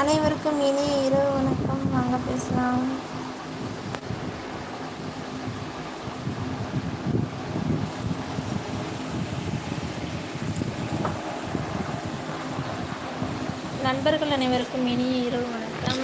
அனைவருக்கும் இனிய இரவு வணக்கம். வாங்க பேசலாம். நண்பர்கள் அனைவருக்கும் இனிய இரவு வணக்கம்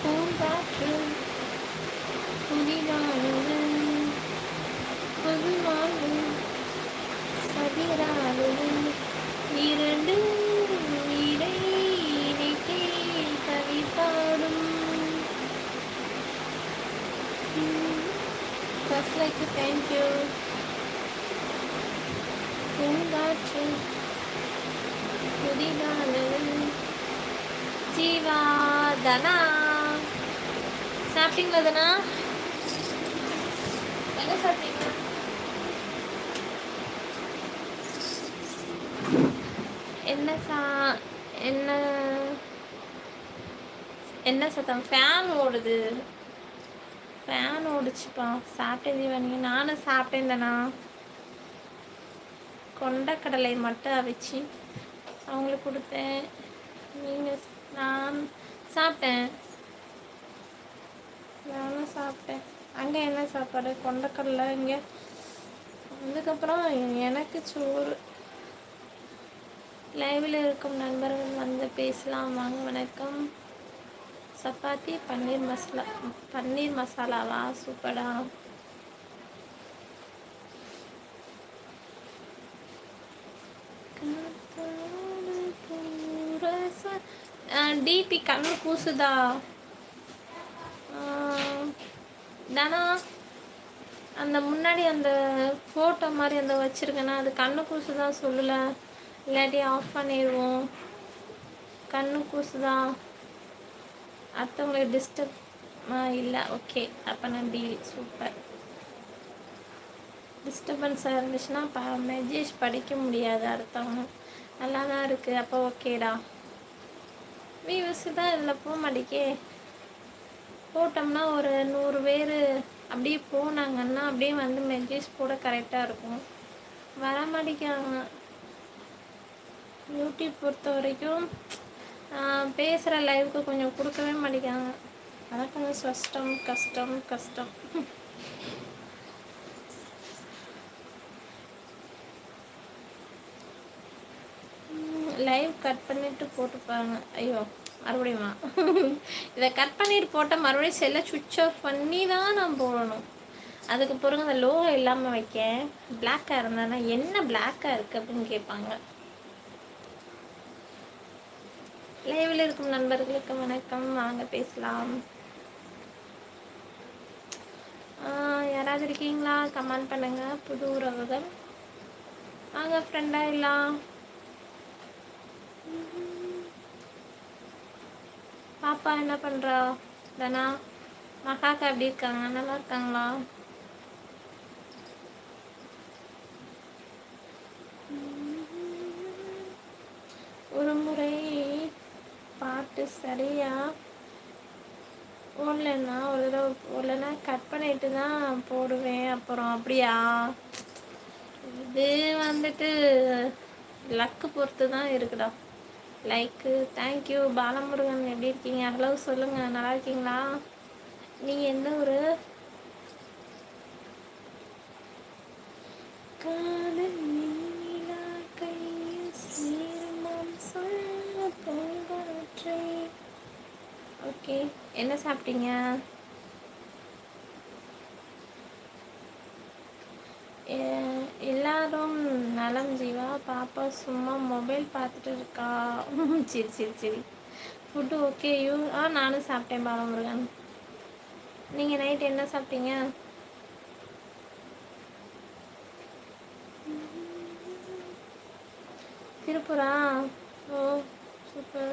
பூங்காற்று புதிதானது புது வாழ்வு பதிரானது இரண்டு உயிரை இணைத்தே கவி பாடும் ஃபர்ஸ்ட் லைக் தேங்க்யூ பூங்காற்று புதிதானது ஜீவா தனா சாப்பிட்டீங்களா என்ன சாப்பிட்டீங்க? என்ன சா என்ன என்ன சத்தம்? ஃபேன் ஓடுது. ஃபேன் ஓடுச்சுப்பா. சாப்பிட்டேன் தீவானி நானும் சாப்பிட்டேன் தானா கொண்டக்கடலை மட்டும் அவிச்சு அவங்களுக்கு கொடுத்தேன். நீங்கள் நான் சாப்பிட்டேன். நானும் சாப்பிட்டேன். அங்கே என்ன சாப்பாடு? கொண்டக்கடலை இங்கே. அதுக்கப்புறம் எனக்கு சோறு. லைவில் இருக்கும் நண்பர்கள் வந்து பேசலாம். வாங்க வணக்கம். சப்பாத்தி பன்னீர் மசாலா. பன்னீர் மசாலாவா? சூப்பரா. டிபி கண்ணு கூசுதா? தானா அந்த முன்னாடி அந்த ஃபோட்டோ மாதிரி அந்த வச்சுருக்கேன்னா அது கண்ணு கூசு தான் சொல்லலை. இல்லாட்டி ஆஃப் பண்ணிடுவோம். கண்ணு கூசு தான் அடுத்தவங்களுக்கு டிஸ்டர்ப் இல்லை. ஓகே அப்போ நான் டீல் சூப்பர் டிஸ்டர்பன்ஸாக இருந்துச்சுன்னா ப மெசேஜ் படிக்க முடியாது அடுத்தவங்க. நல்லா தான் இருக்குது அப்போ ஓகேடா வியூஸ் தான் இதில் போக மாட்டேக்கே. போட்டோம்னா ஒரு நூறு பேர் அப்படியே போனாங்கன்னா அப்படியே வந்து மெசேஜ் போட கரெக்டாக இருக்கும். வர மாட்டேங்கிறாங்க. யூடியூப் பொறுத்த வரைக்கும் பேசுகிற லைவுக்கு கொஞ்சம் கொடுக்கவே மாட்டேங்கிறாங்க. அதான் கொஞ்சம் கஷ்டம் கஷ்டம் கஷ்டம். லைவ் கட் பண்ணிட்டு போட்டுப்பாங்க. ஐயோ. மறுபடியுமா? இதை கட் பண்ணிட்டு போட்டால் மறுபடியும் செல்லை சுவிட்ச் ஆஃப் பண்ணி தான் நான் போடணும். அதுக்கு பிறகு அந்த லோ இல்லாமல் வைக்க பிளாக்காக இருந்தானா என்ன பிளாக்காக இருக்குது அப்படின்னு கேட்பாங்க. லைவில் இருக்கும் நண்பர்களுக்கு வணக்கம். வாங்க பேசலாம். யாராவது இருக்கீங்களா? கமெண்ட் பண்ணுங்க. புது உறவுகள். வாங்க ஃப்ரெண்டாக இல்லாம் பாப்பா என்ன பண்ணுறா தனா மகாக்கா எப்படி இருக்காங்க? நல்லா இருக்காங்களா? ஒரு முறை பாட்டு சரியா ஓடலன்னா ஒரு தடவை ஓடலன்னா கட் பண்ணிட்டு தான் போடுவேன். அப்புறம் அப்படியா? இது வந்துட்டு லக்கு பொறுத்து தான் இருக்குடா. லைக்கு தேங்க்யூ பாலமுருகன் எப்படி இருக்கீங்க? ஹலோ சொல்லுங்கள் நல்லா இருக்கீங்களா? நீங்கள் எந்த ஒரு காதல் நீலா கையில் சீர்மம் சொல்ல பூங்காற்றை. ஓகே என்ன சாப்பிட்டீங்க? எல்லாரும் நலம் ஜீவா பாப்பா சும்மா மொபைல் பார்த்துட்டு இருக்கா? சரி சரி சரி. Food okay you. ஆ நானும் சாப்பிட்டேன் பாலமுருகன். நீங்கள் நைட் என்ன சாப்பிட்டீங்க? திருப்பூரா? ஓ சூப்பர்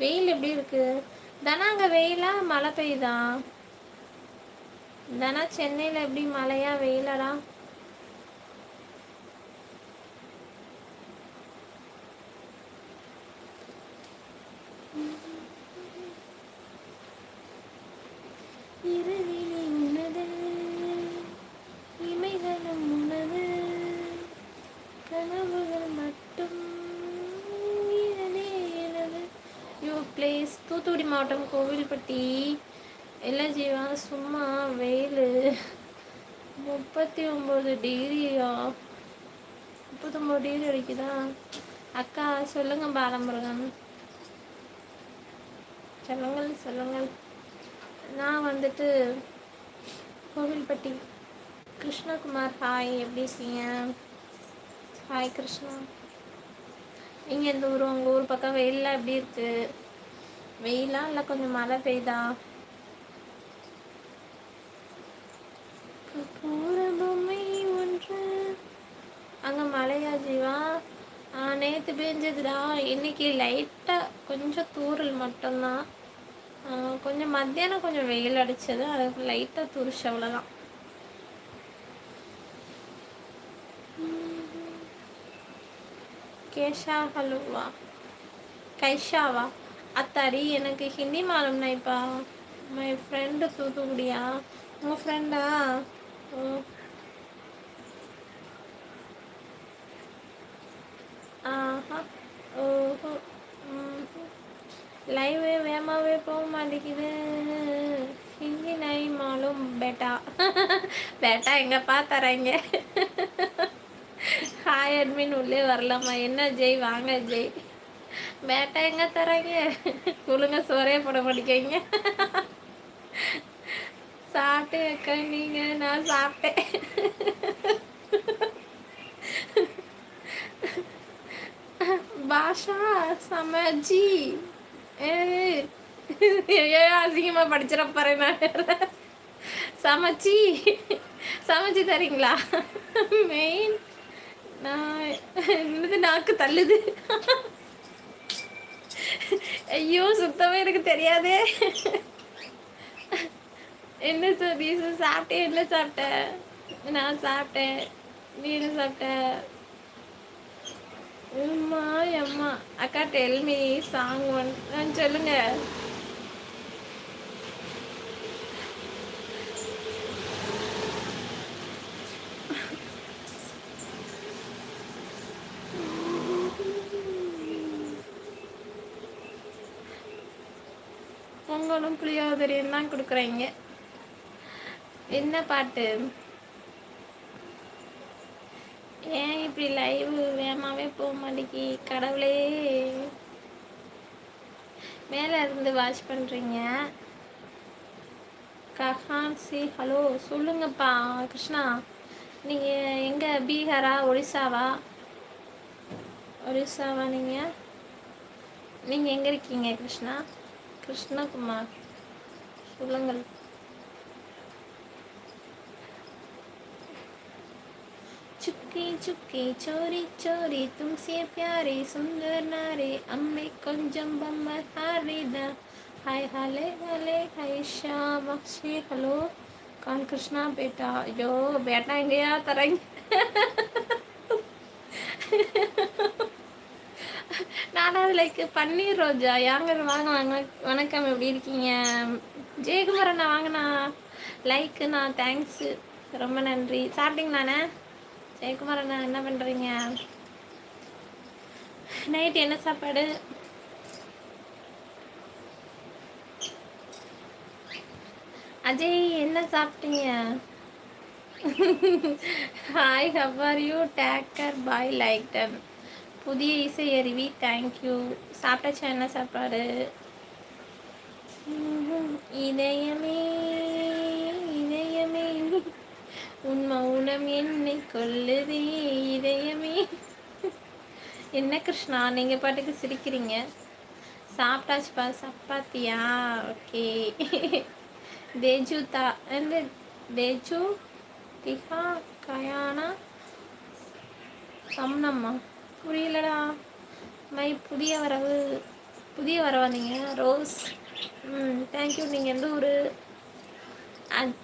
வெயில் எப்படி இருக்கு? தானே அங்கே வெயிலா? மழை பெய்யுதா? தானே சென்னையில் எப்படி மழையா வெயிலடா? மாவட்டம் கோவில்பட்டி. இல்லை ஜீவா சும்மா வெயில். முப்பத்தி ஒம்பது டிகிரியா முப்பத்தொம்பது டிகிரி அடிக்குதா அக்கா சொல்லுங்க பாலமுருகன். சொல்லுங்கள் சொல்லுங்கள். நான் வந்துட்டு கோவில்பட்டி. கிருஷ்ணகுமார் ஹாய். எப்படி இருக்கீங்க? ஹாய் கிருஷ்ணா. நீங்கள் எந்த ஊர்? உங்கள் ஊர் பக்கம் வெயிலெலாம் எப்படி இருக்குது வெயிலா இல்லை கொஞ்சம் மழை பெய்தா? பொம்மை ஒன்று. அங்கே மழையா ஜீவா? நேற்று பெஞ்சதுடா. இன்னைக்கு லைட்டாக கொஞ்சம் தூரல் மட்டும்தான். கொஞ்சம் மத்தியானம் கொஞ்சம் வெயில் அடித்தது அதுக்கு லைட்டாக துருச்சு அவ்வளோதான் கேஷா ஹலுவா? கைஷாவா? அத்தாரி எனக்கு ஹிந்தி மாலும் நைப்பா மை ஃப்ரெண்டு தூத்துக்குடியா? உங்கள் ஃப்ரெண்டா ஆஹா. ஓஹோ. லைவே வேகமாகவே போக மாட்டேங்குது. ஹிந்தி நை மாலும் பேட்டா. பேட்டா எங்கப்பா தரீங்க? ஹாய் அட்மின் உள்ளே வரலாமா? என்ன ஜெய்? வாங்க ஜெய். பேட்டா எங்க தராங்க? குழுங்க சோறே போட மாட்டேங்க. சாப்பிட்டு அக்கா நீங்க நான் சாப்பிட்டேன். பாஷா சமஜி. ஏ அசிங்கமாக படிச்சிட போறேன் நான் சமைச்சி சமைச்சி தரீங்களா? மெயின் நான் நாக்கு தள்ளுது. ஐயோ சுத்தமே எனக்கு தெரியாதே. என்ன சதீஸ் சாப்பிட்டேன் என்ன சாப்பிட்டேன் நான் சாப்பிட்டேன். நீ என்ன சாப்பிட்ட அம்மா அம்மா அக்கா டெல்மி சாங் ஒன் சொல்லுங்க. பொங்கலும் புளியோதரையும் தான் கொடுக்குறீங்க. என்ன பாட்டு? ஏன் இப்படி லைவ் வேகமாகவே போக மாட்டேங்கி கடவுளே? மேலே இருந்து வாட்ச் பண்ணுறீங்க கஹான் சி ஹலோ சொல்லுங்கப்பா கிருஷ்ணா. நீங்கள் எங்கே? பீகாரா ஒடிசாவா? ஒடிசாவா நீங்கள் நீங்கள் எங்கே இருக்கீங்க கிருஷ்ணா? கிருஷ்ணகுமார் சொல்லுங்கள் चुपके चुपके चोरी चोरी तुमसे प्यारे सुंदर नारे अम्मे கொஞ்சம் பம்மர் ஹாரிதா ஹாய் ஹலே ஹலே ஹாய் ஷாம் அக்ஷே ஹலோ கான் கிருஷ்ணா பேட்டா ஐயோ பேட்டா எங்கேயா தரங்க நானாவது லைக் பன்னீர் ரோஜா. யாங்க வாங்க வாங்க வணக்கம். எப்படி இருக்கீங்க? ஜெயகுமார் வாங்கினா லைக்குண்ணா தேங்க்ஸு ரொம்ப நன்றி. சாப்பிட்டீங்களாண்ணே ஜெயக்குமார் அண்ணா என்ன பண்ணுறீங்க நைட் என்ன சாப்பாடு? அஜய் என்ன சாப்பிட்டீங்க? Hi how are you taker bye like டன் புதிய இசை அருவி தேங்க்யூ சாப்பிட்டாச்சா என்ன சாப்பாடு இதயமே இதயமே. உன் மௌனம் என்னை கொல்லுதே இதயமே. என்ன கிருஷ்ணா நீங்கள் பாட்டுக்கு சிரிக்கிறீங்க. சாப்பிட்டாச்சுப்பா சப்பாத்தியா? ஓகே தேஜு தா இந்த தேஜு திஹா கயானா சம்னம்மா. புரியலடா. மை புதிய வரவு புதிய வரவா நீங்கள் ரோஸ் ம் தேங்க்யூ நீங்கள் எந்த ஒரு அஜ்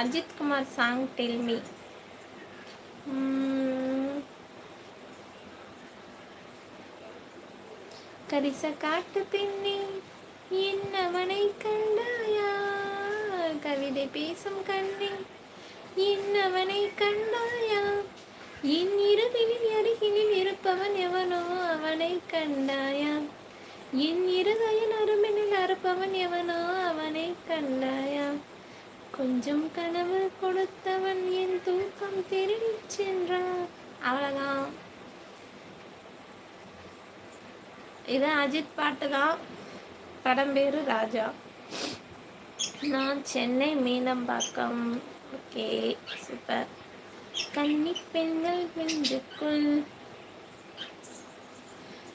அஜித்குமார் சாங் டெல்மி கரிச காட்டு பெண்ணே என்னவனை கண்டாயா? கவிதை பேசும் கண்ணே என்னவனை கண்டாயா? என் இரவினில் அருகினில் இருப்பவன் எவனோ அவனை கண்டாயா என் இருதயன் அருமெனில் அறுப்பவன் எவனோ அவனை கண்டாயா கொஞ்சம் கனவு கொடுத்தவன் என் தூக்கம் திருடி சென்றான். அவ்வளோதான் இது அஜித் பாட்டு தான் படம் பேரு ராஜா. நான் சென்னை மீனம்பாக்கம். Okay super. கன்னி பெண்கள் நெஞ்சுக்குள்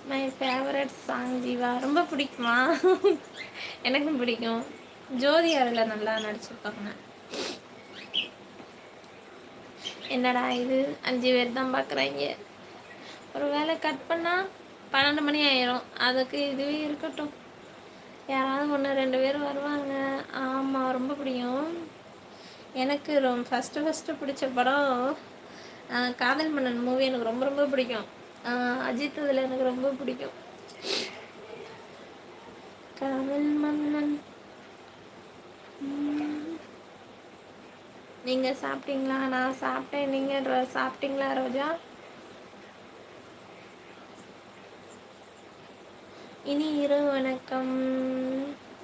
மை ஃபேவரட் சாங் ஜீவா. ரொம்ப பிடிக்குமா? எனக்கும் பிடிக்கும். ஜோதி அருளை நல்லா நடிச்சிருப்பாங்க. என்னடா இது? அஞ்சு பேர் தான் பார்க்குறாங்க ஒரு வேளை கட் பண்ணால் பன்னெண்டு மணி ஆயிரும். அதுக்கு இதுவே இருக்கட்டும். யாராவது ஒன்று ரெண்டு பேர் வருவாங்க. ஆமாம் ரொம்ப பிடிக்கும். எனக்கு ரொம்ப ஃபஸ்ட்டு ஃபஸ்ட்டு பிடிச்ச படம் காதல் மன்னன் மூவி எனக்கு ரொம்ப ரொம்ப பிடிக்கும். அஜித் இதில் எனக்கு ரொம்ப பிடிக்கும். காதல் மன்னன். நீங்கள் சாப்பிட்டீங்களா? நான் சாப்பிட்டேன். நீங்கள் சாப்பிட்டீங்களா ரோஜா? இனி இரவு வணக்கம்.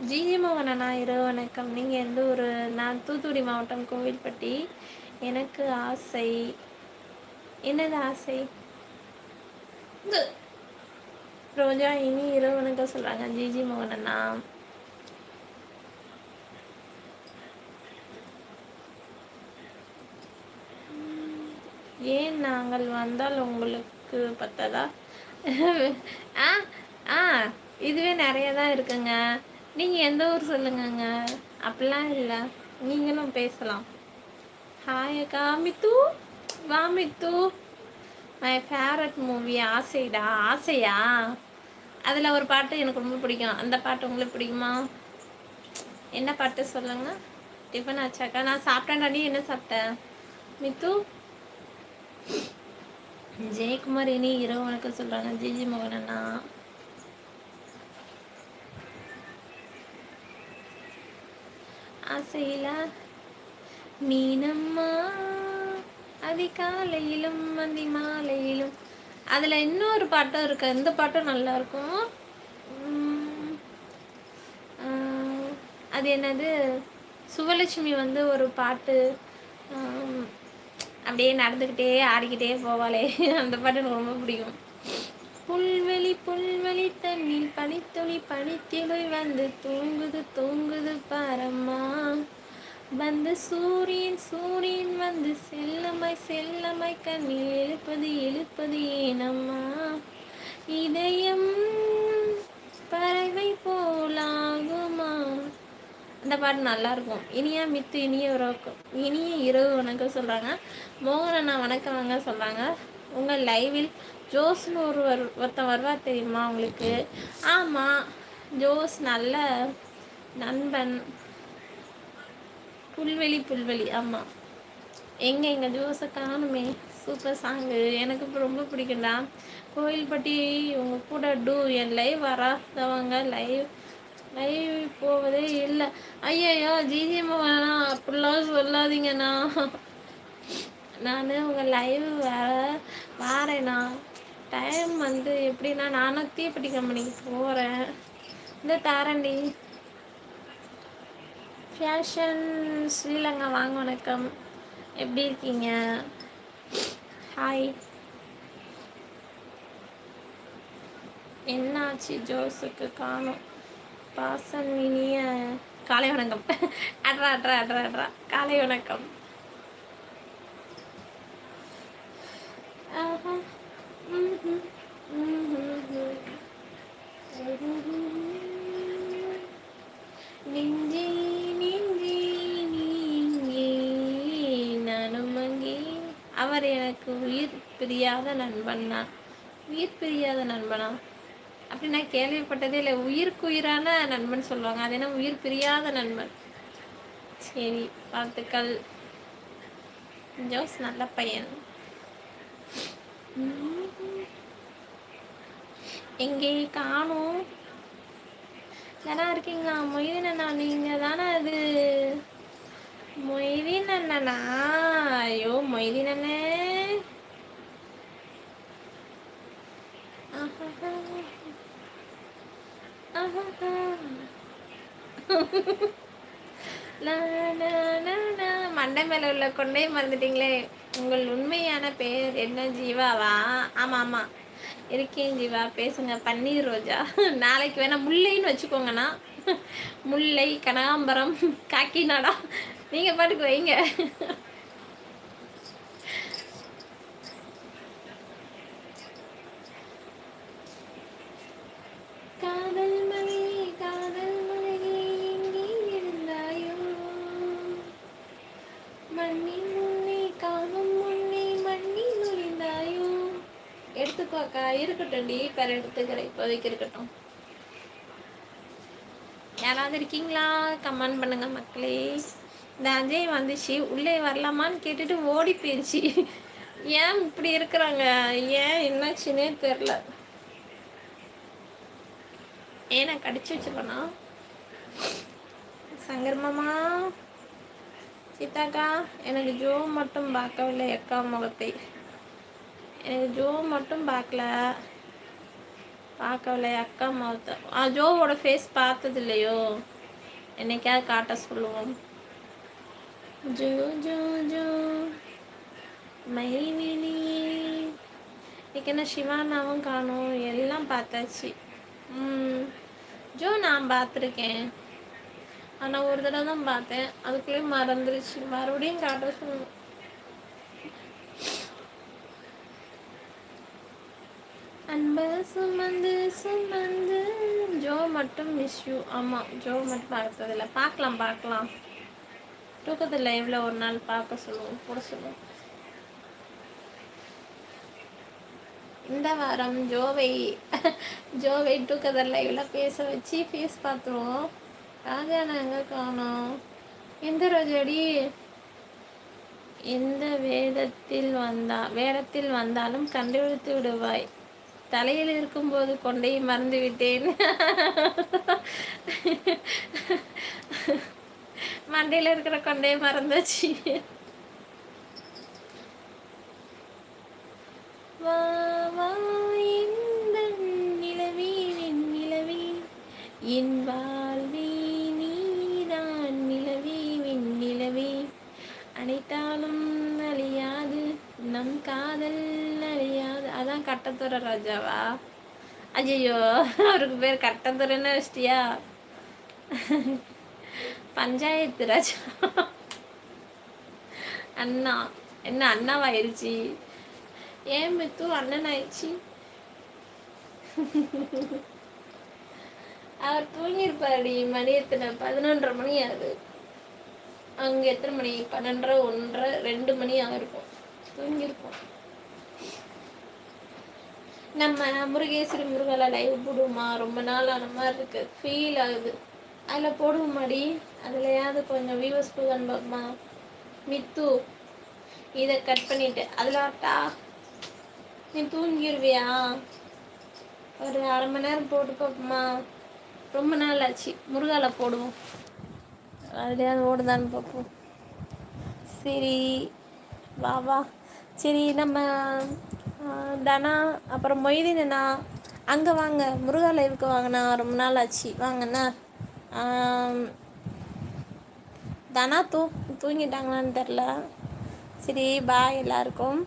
ஜிஜி மோகனா இரவு வணக்கம். நீங்கள் எந்த ஒரு நான் தூத்துக்குடி மாவட்டம் கோவில்பட்டி. எனக்கு ஆசை. என்னது ஆசை? ரோஜா இனி இரவு சொல்கிறாங்க ஜிஜி மோகனண்ணா ஏன் நாங்கள் வந்தால் உங்களுக்கு பத்ததா? ஆ ஆ இதுவே நிறைய தான் இருக்குங்க. நீங்கள் எந்த ஊர் சொல்லுங்கங்க? அப்படிலாம் இல்லை. நீங்களும் பேசலாம். ஹாய் அக்கா. மித்து. வா மித்து. மை ஃபேவரட் மூவி ஆசைடா. ஆசையா? அதில் ஒரு பாட்டு எனக்கு ரொம்ப பிடிக்கும். அந்த பாட்டு உங்களுக்கு பிடிக்குமா? என்ன பாட்டு சொல்லுங்க? டிஃபன் ஆச்சாக்கா நான் சாப்பிட்டேன்டாடி என்ன சாப்பிட்டேன் மித்து? ஜெயக்குமார் இனி இரவு வணக்கம் சொல்கிறாங்க ஜிஜி மோகன் ஆசையில மீனம்மா அதிகாலையிலும் அந்தி மாலையிலும் அதில் இன்னொரு பாட்டும் இருக்கு. இந்த பாட்டும் நல்லா இருக்கும். அது என்னது? சுவலட்சுமி வந்து ஒரு பாட்டு அப்படியே நடந்துக்கிட்டே ஆடிக்கிட்டே போவாளே. அந்த பாட்டு எனக்கு ரொம்ப பிடிக்கும். புல்வெளி புல்வெளி தண்ணில் பனித்துளி பனித்திலை வந்து தூங்குது தூங்குது பாரம்மா. வந்து சூரியன் சூரியன் வந்து செல்லமாய் செல்லமாய் கண்ணில் எழுப்பது எழுப்பது ஏனம்மா. இதயம் பறவை போலாகுமா. அந்த பாட்டு நல்லா இருக்கும் இனியா மித்து இனிய உறவுக்கும் இனிய இரவு வணக்கம் சொல்கிறாங்க மோகன் வணக்கம் வாங்க சொல்கிறாங்க உங்கள் லைவில் ஜோஸ்னு ஒரு ஒருத்தன் வருவார் தெரியுமா உங்களுக்கு? ஆமாம் ஜோஸ் நல்ல நண்பன். புல்வெளி புல்வெளி ஆமாம் எங்கே எங்கள் ஜோஸை காணுமே? சூப்பர் சாங்கு எனக்கு இப்போ ரொம்ப பிடிக்கும்டா. கோயில்பட்டி உங்கள் கூட டூ என் லைவ் வராதவங்க லைவ் லைவ் போவதே இல்லை. ஐயோ ஜிஜிஎம் வேணாம். அப்படிலாம் சொல்லாதீங்கண்ணா. நான் உங்கள் லைவ் வர வாரேண்ணா டைம் வந்து எப்படின்னா நானும் தீப்பெட்டி கம்பெனிக்கு போகிறேன் இந்த தாரண்டி ஃபேஷன் ஸ்ரீலங்கா வாங்க வணக்கம். எப்படி இருக்கீங்க? ஹாய் என்னாச்சு ஜோஸுக்கு காணும்? பாசன் இனிய காலை வணக்கம். அட்ரா அட்ரா அட்ரா அட்ரா. காலை வணக்கம். ஆஹா ம் ம் நெஞ்சே அவர் எனக்கு உயிர் பிரியாத நண்பன்னா? உயிர் பிரியாத நண்பனா? அப்படி நான் கேள்விப்பட்டதே இல்லை. உயிருக்குயிரான நண்பன் சொல்லுவாங்க. அது என்ன? உயிர் பிரியாத நண்பன். சரி வாழ்த்துக்கள். ஜோஸ் நல்ல பையன். எங்கே காணும். யாரா இருக்கீங்களா? மொய்தீன் அண்ணா நீங்க தானே அது? மொய்தீன் அண்ணனா? ஐயோ மொய்தீன் அண்ணே. மண்டை மேல உள்ள கொண்டே மறந்துட்டீங்களே. உங்கள் உண்மையான பெயர் என்ன ஜீவாவா ஆமா ஆமா. இருக்கேன் ஜீவா. பேசுங்க. பன்னீர் ரோஜா. நாளைக்கு வேணால் முல்லைன்னு வச்சுக்கோங்கண்ணா. முல்லை கனகாம்பரம் காக்கிநாடா நீங்கள் பாட்டுக்கு வைங்க. அக்கா இருக்கட்டும் டி பேர் எடுத்துக்கிறேன் இப்போதைக்கு இருக்கட்டும். யாராவது இருக்கீங்களா? கமெண்ட் பண்ணுங்க மக்களே. இந்த அஜய் வந்துச்சு. உள்ளே வரலாமான்னு கேட்டுட்டு ஓடி போயிடுச்சு ஏன் இப்படி இருக்கிறாங்க? ஏன் என்னாச்சுன்னே தெரில நான் கடிச்சு வச்சுக்கோனா சங்கர்மாமா சீதாக்கா எனக்கு ஜோ மட்டும் பார்க்கவில்லை. அக்கா முகத்தை. எனக்கு ஜோ மட்டும் பார்க்கல. பார்க்கவில்லை அக்கா முகத்தை ஆ ஜோவோட ஃபேஸ் பார்த்தது இல்லையோ என்னைக்காவது காட்ட சொல்லுவோம். Joe Joe Joe. மைவினி இன்னைக்கு என்ன சிவானாவும் காணும். எல்லாம் பார்த்தாச்சு. ம். ஜோ நான் பார்த்துருக்கேன். ஆனால் ஒரு தடவை தான் பார்த்தேன். அதுக்குள்ளேயும் மறந்துருச்சு. மறுபடியும் காட்ட சொல்லணும் அன்ப சுமந்து சுமந்து. ஜோ மட்டும் மிஸ் யூ ஆமாம் ஜோ மட்டும் பார்த்ததில்ல பார்க்கலாம் பார்க்கலாம். தூக்கத்தில் எவ்வளோ ஒரு நாள் பார்க்க சொல்லுவோம் போட சொல்லுவோம். இந்த வாரம் ஜோவை ஜோவை தூக்கத்தில் லைவ்ல பேச வச்சு ஃபேஸ் பார்த்துருவோம். ராஜா நாங்கள் காணோம். எந்த ரோஜடி எந்த வேதத்தில் வந்தா வேடத்தில் வந்தாலும் கண்டுபிடித்து விடுவாய். தலையில் இருக்கும்போது கொண்டையும் மறந்து விட்டேன். மண்டையில் இருக்கிற கொண்டையை மறந்துச்சு. நிலவி நிலவி. என் வாழ்வி நீதான் நிலவி நிலவி. அனைத்தாலும் அழியாது நம் காதல். கட்டத்துறை ராஜாவா? ஐயோ அவருக்கு பேர் கட்டத்துறைன்னு வச்சிட்டியா? பஞ்சாயத்து ராஜா. அண்ணா என்ன அண்ணாவாயிருச்சு? ஏன் மித்து அண்ணன் ஆயிடுச்சு அவர் தூங்கியிருப்பாருடி மணி எத்தனை? பதினொன்றரை மணி ஆகுது. அங்கே எத்தனை மணி? பன்னெண்டரை ஒன்றரை ரெண்டு மணி ஆகிருக்கும். தூங்கியிருப்போம். நம்ம முருகேஸ்வரி முருகலை லைவ் போடுவோமா? ரொம்ப நாள் ஆன மாதிரி இருக்கு. ஃபீல் ஆகுது. அதில் போடுவோமாடி? அதுலையாவது கொஞ்சம் வியூவர்ஸ் போகணும் பாப்பமா? மித்து இதை கட் பண்ணிட்டு. அதில் ஆட்டா நீ தூங்கிடுவியா ஒரு அரை மணி நேரம் போட்டு பார்ப்போமா ரொம்ப நாள் ஆச்சு. முருகால போடுவோம். அதுலேயாவது ஓடுதான்னு பார்ப்போம் சரி வா வா. சரி நம்ம தனா அப்புறம் மொய்தீனா அங்கே வாங்க முருகா லைவுக்கு வாங்கண்ணா ரொம்ப நாள் ஆச்சு. வாங்கண்ணா. தனா தூ தூங்கிட்டாங்களான்னு தெரில சரி பாய் எல்லாருக்கும்.